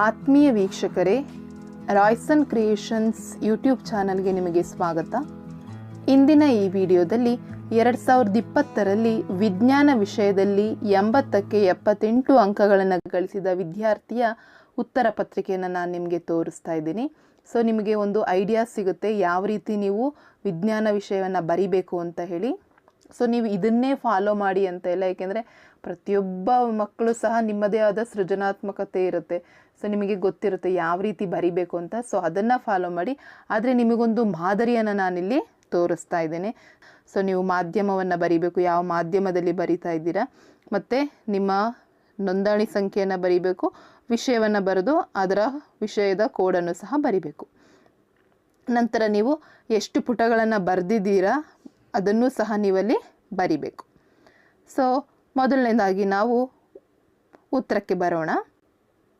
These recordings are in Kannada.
ಆತ್ಮೀಯ ವೀಕ್ಷಕರೇ, ರಾಯ್ಸನ್ ಕ್ರಿಯೇಷನ್ಸ್ ಯೂಟ್ಯೂಬ್ ಚಾನಲ್ಗೆ ನಿಮಗೆ ಸ್ವಾಗತ. ಇಂದಿನ ಈ ವಿಡಿಯೋದಲ್ಲಿ ಎರಡು ಸಾವಿರದ ಇಪ್ಪತ್ತರಲ್ಲಿ ವಿಜ್ಞಾನ ವಿಷಯದಲ್ಲಿ ಎಂಬತ್ತಕ್ಕೆ ಎಪ್ಪತ್ತೆಂಟು ಅಂಕಗಳನ್ನು ಗಳಿಸಿದ ವಿದ್ಯಾರ್ಥಿಯ ಉತ್ತರ ಪತ್ರಿಕೆಯನ್ನು ನಾನು ನಿಮಗೆ ತೋರಿಸ್ತಾ ಇದ್ದೀನಿ. ಸೊ ನಿಮಗೆ ಒಂದು ಐಡಿಯಾ ಸಿಗುತ್ತೆ ಯಾವ ರೀತಿ ನೀವು ವಿಜ್ಞಾನ ವಿಷಯವನ್ನು ಬರಿಬೇಕು ಅಂತ ಹೇಳಿ. ಸೊ ನೀವು ಇದನ್ನೇ ಫಾಲೋ ಮಾಡಿ ಅಂತ ಇಲ್ಲ, ಏಕೆಂದರೆ ಪ್ರತಿಯೊಬ್ಬ ಮಕ್ಕಳು ಸಹ ನಿಮ್ಮದೇ ಆದ ಸೃಜನಾತ್ಮಕತೆ ಇರುತ್ತೆ. ಸೊ ನಿಮಗೆ ಗೊತ್ತಿರುತ್ತೆ ಯಾವ ರೀತಿ ಬರಿಬೇಕು ಅಂತ. ಸೊ ಅದನ್ನು ಫಾಲೋ ಮಾಡಿ. ಆದರೆ ನಿಮಗೊಂದು ಮಾದರಿಯನ್ನು ನಾನಿಲ್ಲಿ ತೋರಿಸ್ತಾ ಇದ್ದೇನೆ. ಸೊ ನೀವು ಮಾಧ್ಯಮವನ್ನು ಬರಿಬೇಕು. ಯಾವ ಮಾಧ್ಯಮದಲ್ಲಿ ಬರಿತಾ ಇದ್ದೀರಾ? ಮತ್ತು ನಿಮ್ಮ ನೋಂದಣಿ ಸಂಖ್ಯೆಯನ್ನು ಬರಿಬೇಕು. ವಿಷಯವನ್ನು ಬರೆದು ಅದರ ವಿಷಯದ ಕೋಡನ್ನು ಸಹ ಬರಿಬೇಕು. ನಂತರ ನೀವು ಎಷ್ಟು ಪುಟಗಳನ್ನು ಬರೆದಿದ್ದೀರಾ? ಅದನ್ನು ಸಹ ನೀವಲ್ಲಿ ಬರಿಬೇಕು. ಸೊ ಮೊದಲನೇದಾಗಿ ನಾವು ಉತ್ತರಕ್ಕೆ ಬರೋಣ.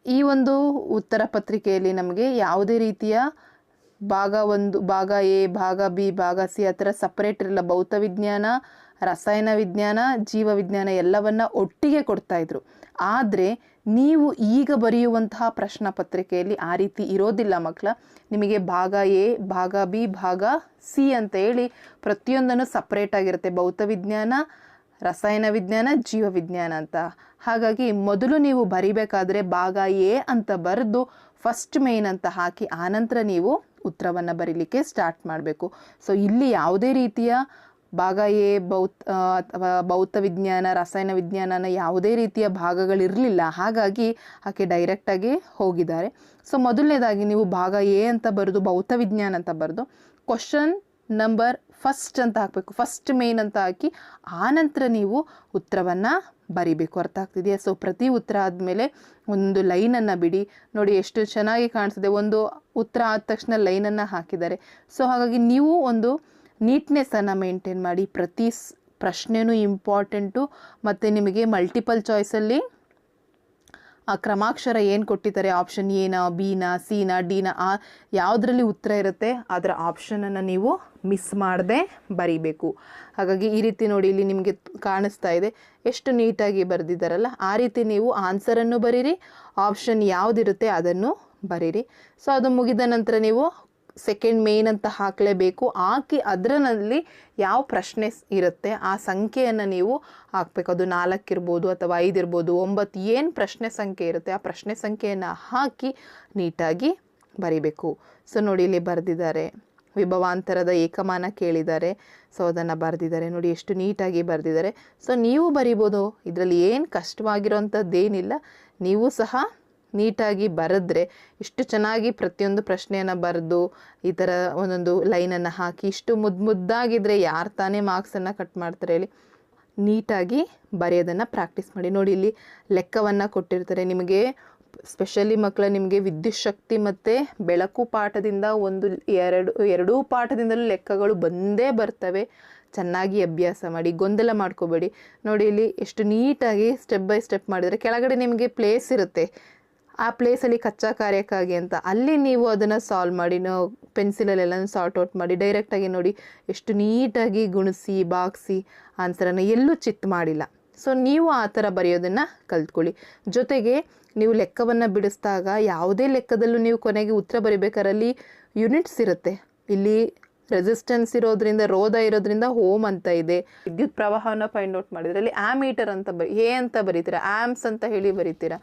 ಈ ಒಂದು ಉತ್ತರ ಪತ್ರಿಕೆಯಲ್ಲಿ ನಮಗೆ ಯಾವುದೇ ರೀತಿಯ ಭಾಗ ಒಂದು, ಭಾಗ ಎ, ಭಾಗ ಬಿ, ಭಾಗ ಸಿ, ಆ ಥರ ಸಪ್ರೇಟ್ ಇರಲ್ಲ. ಭೌತ ವಿಜ್ಞಾನ ರಸಾಯನ ವಿಜ್ಞಾನ, ಜೀವ ವಿಜ್ಞಾನ ಎಲ್ಲವನ್ನ ಒಟ್ಟಿಗೆ ಕೊಡ್ತಾ ಇದ್ರು. ಆದರೆ ನೀವು ಈಗ ಬರೆಯುವಂತಹ ಪ್ರಶ್ನೆ ಪತ್ರಿಕೆಯಲ್ಲಿ ಆ ರೀತಿ ಇರೋದಿಲ್ಲ ಮಕ್ಕಳ ನಿಮಗೆ ಭಾಗ ಎ, ಭಾಗ ಬಿ, ಭಾಗ ಸಿ ಅಂತ ಹೇಳಿ ಪ್ರತಿಯೊಂದನ್ನು ಸಪ್ರೇಟ್ ಆಗಿರುತ್ತೆ. ಭೌತ ವಿಜ್ಞಾನ, ರಸಾಯನ ವಿಜ್ಞಾನ, ಜೀವ ವಿಜ್ಞಾನ ಅಂತ. ಹಾಗಾಗಿ ಮೊದಲು ನೀವು ಬರಿಬೇಕಾದ್ರೆ ಭಾಗ ಎ ಅಂತ ಬರೆದು ಫಸ್ಟ್ ಮೇನ್ ಅಂತ ಹಾಕಿ ಆನಂತರ ನೀವು ಉತ್ತರವನ್ನು ಬರೀಲಿಕ್ಕೆ ಸ್ಟಾರ್ಟ್ ಮಾಡಬೇಕು. ಸೊ ಇಲ್ಲಿ ಯಾವುದೇ ರೀತಿಯ ಭಾಗ ಎ ಭೌತ್ ಅಥವಾ ಭೌತ ವಿಜ್ಞಾನ, ರಸಾಯನ ವಿಜ್ಞಾನನ ಯಾವುದೇ ರೀತಿಯ ಭಾಗಗಳಿರಲಿಲ್ಲ. ಹಾಗಾಗಿ ಆಕೆ ಡೈರೆಕ್ಟಾಗಿ ಹೋಗಿದ್ದಾರೆ. ಸೊ ಮೊದಲನೇದಾಗಿ ನೀವು ಭಾಗ ಎ ಅಂತ ಬರೆದು, ಭೌತ ವಿಜ್ಞಾನ ಅಂತ ಬರೆದು ಕ್ವಶನ್ ನಂಬರ್ ಫಸ್ಟ್ ಅಂತ ಹಾಕಬೇಕು. ಫಸ್ಟ್ ಮೇನ್ ಅಂತ ಹಾಕಿ ಆನಂತರ ನೀವು ಉತ್ತರವನ್ನು ಬರಿಬೇಕು. ಅರ್ಥ ಆಗ್ತಿದೆಯಾ? ಸೊ ಪ್ರತಿ ಉತ್ತರ ಆದಮೇಲೆ ಒಂದು ಲೈನನ್ನು ಬಿಡಿ. ನೋಡಿ, ಎಷ್ಟು ಚೆನ್ನಾಗಿ ಕಾಣಿಸ್ತದೆ. ಒಂದು ಉತ್ತರ ಆದ ತಕ್ಷಣ ಲೈನನ್ನು ಹಾಕಿದ್ದಾರೆ. ಸೊ ಹಾಗಾಗಿ ನೀವು ಒಂದು ನೀಟ್ನೆಸ್ಸನ್ನು ಮೇಂಟೈನ್ ಮಾಡಿ ಪ್ರತಿ ಸ್ ಪ್ರಶ್ನೆನೂ ಇಂಪಾರ್ಟೆಂಟು ಮತ್ತು ನಿಮಗೆ ಮಲ್ಟಿಪಲ್ ಚಾಯ್ಸಲ್ಲಿ ಆ ಕ್ರಮಾಕ್ಷರ ಏನು ಕೊಟ್ಟಿದ್ದಾರೆ? ಆಪ್ಷನ್ ಎನ ಬಿನ, ಸಿನ, ಡಿನ, ಆ ಯಾವುದರಲ್ಲಿ ಉತ್ತರ ಇರುತ್ತೆ ಅದರ ಆಪ್ಷನನ್ನು ನೀವು ಮಿಸ್ ಮಾಡದೆ ಬರಿಬೇಕು. ಹಾಗಾಗಿ ಈ ರೀತಿ ನೋಡಿ ಇಲ್ಲಿ ನಿಮಗೆ ಕಾಣಿಸ್ತಾ ಇದೆ. ಎಷ್ಟು ನೀಟಾಗಿ ಬರೆದಿದ್ದಾರಲ್ಲ, ಆ ರೀತಿ ನೀವು ಆನ್ಸರನ್ನು ಬರೀರಿ, ಆಪ್ಷನ್ ಯಾವುದಿರುತ್ತೆ ಅದನ್ನು ಬರೀರಿ. ಸೊ ಅದು ಮುಗಿದ ನಂತರ ನೀವು ಸೆಕೆಂಡ್ ಮೇನ್ ಅಂತ ಹಾಕಲೇಬೇಕು. ಹಾಕಿ ಅದರಲ್ಲಿ ಯಾವ ಪ್ರಶ್ನೆ ಇರುತ್ತೆ, ಆ ಸಂಖ್ಯೆಯನ್ನು ನೀವು ಹಾಕಬೇಕು. ಅದು ನಾಲ್ಕಿರ್ಬೋದು ಅಥವಾ ಐದಿರ್ಬೋದು ಒಂಬತ್ತು ಏನು ಪ್ರಶ್ನೆ ಸಂಖ್ಯೆ ಇರುತ್ತೆ, ಆ ಪ್ರಶ್ನೆ ಸಂಖ್ಯೆಯನ್ನು ಹಾಕಿ ನೀಟಾಗಿ ಬರಿಬೇಕು. ಸೊ ನೋಡಿ ಇಲ್ಲಿ ಬರೆದಿದ್ದಾರೆ. ವಿಭವಾಂತರದ ಏಕಮಾನ ಕೇಳಿದ್ದಾರೆ. ಸೊ ಅದನ್ನು ಬರೆದಿದ್ದಾರೆ. ನೋಡಿ ಎಷ್ಟು ನೀಟಾಗಿ ಬರೆದಿದ್ದಾರೆ. ಸೊ ನೀವು ಬರಿಬೋದು. ಇದರಲ್ಲಿ ಏನು ಕಷ್ಟವಾಗಿರೋಂಥದ್ದೇನಿಲ್ಲ. ನೀವು ಸಹ ನೀಟಾಗಿ ಬರೆದ್ರೆ ಇಷ್ಟು ಚೆನ್ನಾಗಿ ಪ್ರತಿಯೊಂದು ಪ್ರಶ್ನೆಯನ್ನು ಬರೆದು ಈ ಥರ ಒಂದೊಂದು ಲೈನನ್ನು ಹಾಕಿ ಇಷ್ಟು ಮುದ್ದು ಮುದ್ದಾಗಿದ್ದರೆ ಯಾರು ತಾನೇ ಮಾರ್ಕ್ಸನ್ನು ಕಟ್ ಮಾಡ್ತಾರೆ ಹೇಳಿ ನೀಟಾಗಿ ಬರೆಯೋದನ್ನು ಪ್ರಾಕ್ಟೀಸ್ ಮಾಡಿ. ನೋಡಿ ಇಲ್ಲಿ ಲೆಕ್ಕವನ್ನು ಕೊಟ್ಟಿರ್ತಾರೆ. ನಿಮಗೆ ಸ್ಪೆಷಲಿ ಮಕ್ಕಳ ನಿಮಗೆ ವಿದ್ಯುತ್ ಶಕ್ತಿ ಮತ್ತು ಬೆಳಕು ಪಾಠದಿಂದ ಒಂದು ಎರಡು, ಎರಡೂ ಪಾಠದಿಂದಲೂ ಲೆಕ್ಕಗಳು ಬಂದೇ ಬರ್ತವೆ. ಚೆನ್ನಾಗಿ ಅಭ್ಯಾಸ ಮಾಡಿ, ಗೊಂದಲ ಮಾಡ್ಕೋಬೇಡಿ. ನೋಡಿ ಇಲ್ಲಿ ಎಷ್ಟು ನೀಟಾಗಿ ಸ್ಟೆಪ್ ಬೈ ಸ್ಟೆಪ್ ಮಾಡಿದರೆ ಕೆಳಗಡೆ ನಿಮಗೆ ಪ್ಲೇಸ್ ಇರುತ್ತೆ. ಆ ಪ್ಲೇಸಲ್ಲಿ ಕಚ್ಚಾ ಕಾರ್ಯಕ್ಕಾಗಿ ಅಂತ. ಅಲ್ಲಿ ನೀವು ಅದನ್ನು ಸಾಲ್ವ್ ಮಾಡಿ, ನಾವು ಪೆನ್ಸಿಲಲ್ಲೆಲ್ಲ ಸಾರ್ಟ್ ಔಟ್ ಮಾಡಿ ಡೈರೆಕ್ಟಾಗಿ ನೋಡಿ ಎಷ್ಟು ನೀಟಾಗಿ ಗುಣಿಸಿ ಬಾಗಿಸಿ ಆನ್ಸರನ್ನು ಎಲ್ಲೂ ಚಿತ್ ಮಾಡಿಲ್ಲ. ಸೊ ನೀವು ಆ ಥರ ಬರೆಯೋದನ್ನು ಕಲ್ತ್ಕೊಳ್ಳಿ. ಜೊತೆಗೆ ನೀವು ಲೆಕ್ಕವನ್ನು ಬಿಡಿಸಿದಾಗ ಯಾವುದೇ ಲೆಕ್ಕದಲ್ಲೂ ನೀವು ಕೊನೆಗೆ ಉತ್ತರ ಬರಿಬೇಕಾರಲ್ಲಿ ಯೂನಿಟ್ಸ್ ಇರುತ್ತೆ. ಇಲ್ಲಿ ರೆಸಿಸ್ಟೆನ್ಸ್ ಇರೋದ್ರಿಂದ, ರೋಧ ಇರೋದ್ರಿಂದ ಹೋಮ್ ಅಂತ ಇದೆ. ವಿದ್ಯುತ್ ಪ್ರವಾಹವನ್ನು ಫೈಂಡ್ ಔಟ್ ಮಾಡಿದ್ರೆ ಅಲ್ಲಿ ಆಮೀಟರ್ ಅಂತ ಬರಿ ಎ ಅಂತ ಬರೀತೀರಾ ಆಮ್ಸ್ ಅಂತ ಹೇಳಿ ಬರೀತೀರಾ.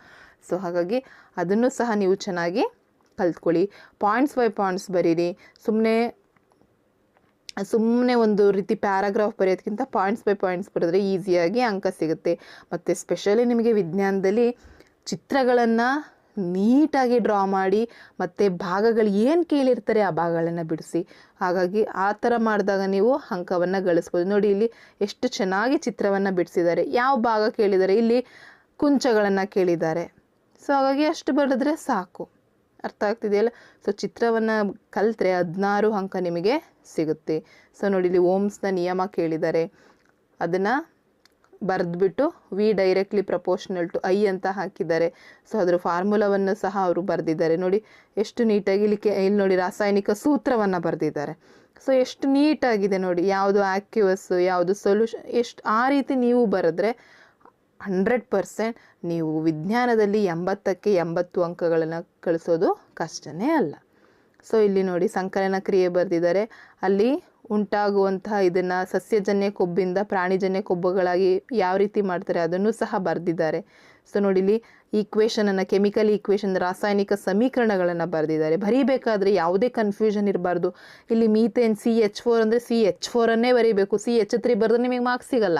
ಸೊ ಹಾಗಾಗಿ ಅದನ್ನು ಸಹ ನೀವು ಚೆನ್ನಾಗಿ ಕಲ್ತ್ಕೊಳ್ಳಿ. ಪಾಯಿಂಟ್ಸ್ ಬೈ ಪಾಯಿಂಟ್ಸ್ ಬರೀರಿ. ಸುಮ್ಮನೆ ಸುಮ್ಮನೆ ಒಂದು ರೀತಿ ಪ್ಯಾರಾಗ್ರಾಫ್ ಬರೆಯೋದಕ್ಕಿಂತ ಪಾಯಿಂಟ್ಸ್ ಬೈ ಪಾಯಿಂಟ್ಸ್ ಬರೆದ್ರೆ ಈಸಿಯಾಗಿ ಅಂಕ ಸಿಗುತ್ತೆ. ಮತ್ತು ಸ್ಪೆಷಲಿ ನಿಮಗೆ ವಿಜ್ಞಾನದಲ್ಲಿ ಚಿತ್ರಗಳನ್ನು ನೀಟಾಗಿ ಡ್ರಾ ಮಾಡಿ, ಮತ್ತು ಭಾಗಗಳು ಏನು ಕೇಳಿರ್ತಾರೆ ಆ ಭಾಗಗಳನ್ನು ಬಿಡಿಸಿ. ಹಾಗಾಗಿ ಆ ಥರ ಮಾಡಿದಾಗ ನೀವು ಅಂಕವನ್ನು ಗಳಿಸ್ಬೋದು. ನೋಡಿ, ಇಲ್ಲಿ ಎಷ್ಟು ಚೆನ್ನಾಗಿ ಚಿತ್ರವನ್ನು ಬಿಡಿಸಿದ್ದಾರೆ. ಯಾವ ಭಾಗ ಕೇಳಿದ್ದಾರೆ? ಇಲ್ಲಿ ಕುಂಚಗಳನ್ನು ಕೇಳಿದ್ದಾರೆ. ಸೊ ಹಾಗಾಗಿ ಅಷ್ಟು ಬರೆದ್ರೆ ಸಾಕು. ಅರ್ಥ ಆಗ್ತಿದೆಯಲ್ಲ? ಸೊ ಚಿತ್ರವನ್ನು ಕಲಿತ್ರೆ ಹದಿನಾರು ಅಂಕ ನಿಮಗೆ ಸಿಗುತ್ತೆ. ಸೊ ನೋಡಿ, ಇಲ್ಲಿ ಓಮ್ಸ್ನ ನಿಯಮ ಕೇಳಿದ್ದಾರೆ ಅದನ್ನು ಬರೆದ್ಬಿಟ್ಟು V directly proportional to I ಅಂತ ಹಾಕಿದ್ದಾರೆ. ಸೊ ಅದರ ಫಾರ್ಮುಲಾವನ್ನು ಸಹ ಅವರು ಬರೆದಿದ್ದಾರೆ. ನೋಡಿ, ಎಷ್ಟು ನೀಟಾಗಿ ಇಲ್ಲಿ ಕೆ ಇಲ್ಲಿ ನೋಡಿ, ರಾಸಾಯನಿಕ ಸೂತ್ರವನ್ನು ಬರೆದಿದ್ದಾರೆ. ಸೊ ಎಷ್ಟು ನೀಟಾಗಿದೆ ನೋಡಿ, ಯಾವುದು ಆಕ್ಯುವಸ್ ಯಾವುದು ಸೊಲ್ಯೂಷನ್ ಎಷ್ಟು ಆ ರೀತಿ ನೀವು ಬರೆದ್ರೆ ಹಂಡ್ರೆಡ್ ಪರ್ಸೆಂಟ್ ನೀವು ವಿಜ್ಞಾನದಲ್ಲಿ ಎಂಬತ್ತಕ್ಕೆ ಎಂಬತ್ತು ಅಂಕಗಳನ್ನು ಕಳಿಸೋದು ಕಷ್ಟನೇ ಅಲ್ಲ. ಸೊ ಇಲ್ಲಿ ನೋಡಿ ಸಂಕಲನ ಕ್ರಿಯೆ ಬರೆದಿದ್ದಾರೆ. ಅಲ್ಲಿ ಉಂಟಾಗುವಂತಹ ಇದನ್ನು ಸಸ್ಯಜನ್ಯ ಕೊಬ್ಬಿಂದ ಪ್ರಾಣಿಜನ್ಯ ಕೊಬ್ಬುಗಳಾಗಿ ಯಾವ ರೀತಿ ಮಾಡ್ತಾರೆ ಅದನ್ನು ಸಹ ಬರೆದಿದ್ದಾರೆ. ಸೊ ನೋಡಿ ಇಲ್ಲಿ ಈಕ್ವೇಷನನ್ನು ಕೆಮಿಕಲ್ ಈಕ್ವೇಷನ್ ರಾಸಾಯನಿಕ ಸಮೀಕರಣಗಳನ್ನು ಬರೆದಿದ್ದಾರೆ. ಬರೀಬೇಕಾದ್ರೆ ಯಾವುದೇ ಕನ್ಫ್ಯೂಷನ್ ಇರಬಾರ್ದು. ಇಲ್ಲಿ ಮೀಥೇನ್ ಸಿ ಎಚ್ ಫೋರ್ ಅಂದರೆ ಸಿ ಎಚ್ ಫೋರನ್ನೇ ಬರೀಬೇಕು. ಸಿ ಎಚ್ ತ್ರೀ ಬರೆದ್ರೆ ನಿಮಗೆ ಮಾರ್ಕ್ಸ್ ಸಿಗಲ್ಲ.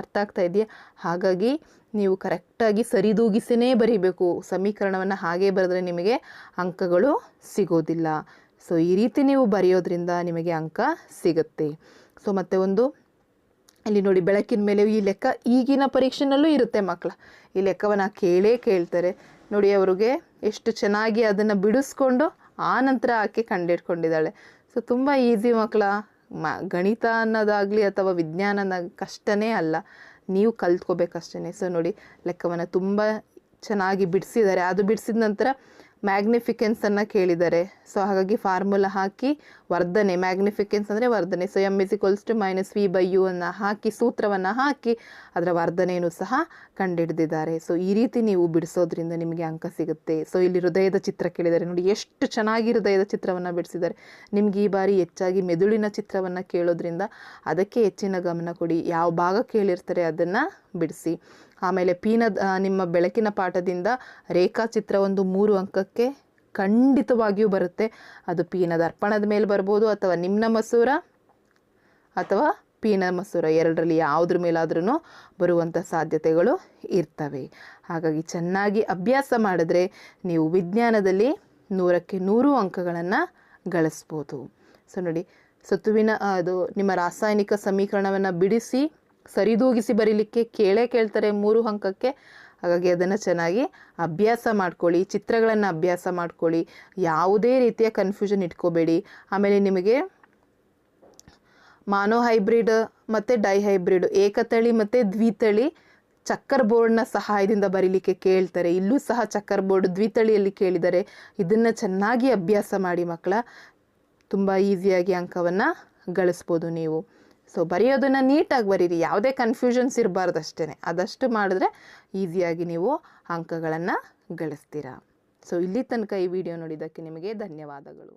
ಅರ್ಥ ಆಗ್ತಾ ಇದೆಯಾ? ಹಾಗಾಗಿ ನೀವು ಕರೆಕ್ಟಾಗಿ ಸರಿದೂಗಿಸಿನೇ ಬರೀಬೇಕು. ಸಮೀಕರಣವನ್ನು ಹಾಗೇ ಬರೆದ್ರೆ ನಿಮಗೆ ಅಂಕಗಳು ಸಿಗೋದಿಲ್ಲ. ಸೊ ಈ ರೀತಿ ನೀವು ಬರೆಯೋದ್ರಿಂದ ನಿಮಗೆ ಅಂಕ ಸಿಗುತ್ತೆ. ಸೊ ಮತ್ತೆ ಒಂದು, ಇಲ್ಲಿ ನೋಡಿ ಬೆಳಕಿನ ಮೇಲೆ ಈ ಲೆಕ್ಕ ಈಗಿನ ಪರೀಕ್ಷೆನಲ್ಲೂ ಇರುತ್ತೆ ಮಕ್ಕಳ ಈ ಲೆಕ್ಕವನ್ನು ಕೇಳೇ ಕೇಳ್ತಾರೆ. ನೋಡಿ ಅವ್ರಿಗೆ ಎಷ್ಟು ಚೆನ್ನಾಗಿ ಅದನ್ನು ಬಿಡಿಸ್ಕೊಂಡು ಆ ನಂತರ ಆಕೆ ಕಂಡಿಡ್ಕೊಂಡಿದ್ದಾಳೆ. ಸೊ ತುಂಬ ಈಸಿ ಮಕ್ಕಳ ಮ, ಗಣಿತ ಅನ್ನೋದಾಗಲಿ ಅಥವಾ ವಿಜ್ಞಾನ ಅನ್ನೋ ಕಷ್ಟನೇ ಅಲ್ಲ. ನೀವು ಕಲ್ತ್ಕೋಬೇಕಷ್ಟೇ ಸೊ ನೋಡಿ, ಲೆಕ್ಕವನ್ನು ತುಂಬ ಚೆನ್ನಾಗಿ ಬಿಡಿಸಿದ್ದಾರೆ. ಅದು ಬಿಡಿಸಿದ ನಂತರ ಮ್ಯಾಗ್ನಿಫಿಕೆನ್ಸನ್ನು ಕೇಳಿದ್ದಾರೆ. ಸೊ ಹಾಗಾಗಿ ಫಾರ್ಮುಲಾ ಹಾಕಿ ವರ್ಧನೆ ಮ್ಯಾಗ್ನಿಫಿಕೆನ್ಸ್ ಅಂದರೆ ವರ್ಧನೆ. So M is equals to minus V by U ಅನ್ನು ಹಾಕಿ, ಸೂತ್ರವನ್ನು ಹಾಕಿ ಅದರ ವರ್ಧನೆಯನ್ನು ಸಹ ಕಂಡುಹಿಡಿದಿದ್ದಾರೆ ಸೊ ಈ ರೀತಿ ನೀವು ಬಿಡಿಸೋದ್ರಿಂದ ನಿಮಗೆ ಅಂಕ ಸಿಗುತ್ತೆ. ಸೊ ಇಲ್ಲಿ ಹೃದಯದ ಚಿತ್ರ ಕೇಳಿದ್ದಾರೆ ನೋಡಿ, ಎಷ್ಟು ಚೆನ್ನಾಗಿ ಹೃದಯದ ಚಿತ್ರವನ್ನು ಬಿಡಿಸಿದ್ದಾರೆ. ನಿಮ್ಗೆ ಈ ಬಾರಿ ಹೆಚ್ಚಾಗಿ ಮೆದುಳಿನ ಚಿತ್ರವನ್ನು ಕೇಳೋದ್ರಿಂದ ಅದಕ್ಕೆ ಹೆಚ್ಚಿನ ಗಮನ ಕೊಡಿ. ಯಾವ ಭಾಗ ಕೇಳಿರ್ತಾರೆ ಅದನ್ನು ಬಿಡಿಸಿ. ಆಮೇಲೆ ಪೀನದ ನಿಮ್ಮ ಬೆಳಕಿನ ಪಾಠದಿಂದ ರೇಖಾಚಿತ್ರ ಒಂದು ಮೂರು ಅಂಕಕ್ಕೆ ಖಂಡಿತವಾಗಿಯೂ ಬರುತ್ತೆ. ಅದು ಪೀನದ ಅರ್ಪಣದ ಮೇಲೆ ಬರ್ಬೋದು ಅಥವಾ ನಿಮ್ಮ ಮಸೂರ ಅಥವಾ ಪೀನ ಮಸೂರ ಎರಡರಲ್ಲಿ ಯಾವುದ್ರ ಮೇಲಾದ್ರೂ ಬರುವಂಥ ಸಾಧ್ಯತೆಗಳು ಇರ್ತವೆ. ಹಾಗಾಗಿ ಚೆನ್ನಾಗಿ ಅಭ್ಯಾಸ ಮಾಡಿದ್ರೆ ನೀವು ವಿಜ್ಞಾನದಲ್ಲಿ ನೂರಕ್ಕೆ ನೂರು ಅಂಕಗಳನ್ನು ಗಳಿಸ್ಬೋದು. ಸೊ ನೋಡಿ, ಸತುವಿನ ಅದು ನಿಮ್ಮ ರಾಸಾಯನಿಕ ಸಮೀಕರಣವನ್ನು ಬಿಡಿಸಿ, ಸರಿದೂಗಿಸಿ ಬರೀಲಿಕ್ಕೆ ಕೇಳೇ ಕೇಳ್ತಾರೆ ಮೂರು ಅಂಕಕ್ಕೆ. ಹಾಗಾಗಿ ಅದನ್ನು ಚೆನ್ನಾಗಿ ಅಭ್ಯಾಸ ಮಾಡ್ಕೊಳ್ಳಿ, ಚಿತ್ರಗಳನ್ನು ಅಭ್ಯಾಸ ಮಾಡ್ಕೊಳ್ಳಿ, ಯಾವುದೇ ರೀತಿಯ ಕನ್ಫ್ಯೂಷನ್ ಇಟ್ಕೋಬೇಡಿ. ಆಮೇಲೆ ನಿಮಗೆ ಮಾನೋ ಹೈಬ್ರಿಡ್ ಮತ್ತು ಡೈ ಹೈಬ್ರಿಡ್, ಏಕತಳಿ ಮತ್ತು ದ್ವಿತಳಿ ಚಕ್ಕರ್ ಬೋರ್ಡ್ನ ಸಹಾಯದಿಂದ ಬರೀಲಿಕ್ಕೆ ಕೇಳ್ತಾರೆ. ಇಲ್ಲೂ ಸಹ ಚಕ್ಕರ್ ಬೋರ್ಡ್ ದ್ವಿತಳಿಯಲ್ಲಿ ಕೇಳಿದರೆ ಇದನ್ನು ಚೆನ್ನಾಗಿ ಅಭ್ಯಾಸ ಮಾಡಿ ಮಕ್ಕಳ, ತುಂಬ ಈಸಿಯಾಗಿ ಅಂಕವನ್ನು ಗಳಿಸ್ಬೋದು ನೀವು. ಸೊ ಬರೆಯೋದನ್ನು ನೀಟಾಗಿ ಬರೀರಿ. ಯಾವುದೇ ಕನ್ಫ್ಯೂಷನ್ಸ್ ಇರಬಾರ್ದು ಅಷ್ಟೇ ಅದಷ್ಟು ಮಾಡಿದ್ರೆ ಈಸಿಯಾಗಿ ನೀವು ಅಂಕಗಳನ್ನು ಗಳಿಸ್ತೀರಾ. ಸೊ ಇಲ್ಲಿ ತನಕ ಈ ವಿಡಿಯೋ ನೋಡಿದ್ದಕ್ಕೆ ನಿಮಗೆ ಧನ್ಯವಾದಗಳು.